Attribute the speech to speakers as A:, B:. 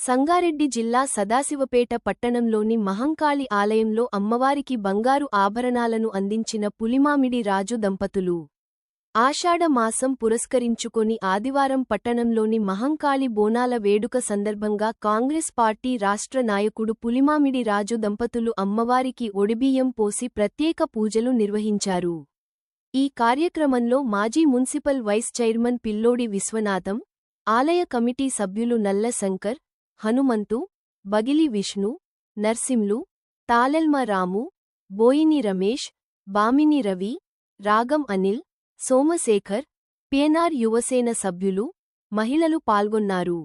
A: సంగారెడ్డి జిల్లా సదాశివపేట పట్టణంలోని మహంకాళి ఆలయంలో అమ్మవారికి బంగారు ఆభరణాలను అందించిన పులిమామిడి రాజు దంపతులు. ఆషాఢ మాసం పురస్కరించుకొని ఆదివారం పట్టణంలోని మహంకాళి బోనాల వేడుక సందర్భంగా కాంగ్రెస్ పార్టీ రాష్ట్ర నాయకుడు పులిమామిడి రాజు దంపతులు అమ్మవారికి ఒడిబియ్యం పోసి ప్రత్యేక పూజలు నిర్వహించారు. ఈ కార్యక్రమంలో మాజీ మున్సిపల్ వైస్ చైర్మన్ పిల్లోడి విశ్వనాథం ఆలయ కమిటీ సభ్యులు నల్ల శంకర్ హనుమంతు బగిలి విష్ణు నర్సింలు తాలెల్మ రాము బోయిని రమేష్ బామిని రవి రాగం అనిల్ సోమశేఖర్ పిఎన్ఆర్ యువసేన సభ్యులు మహిళలు పాల్గొన్నారు.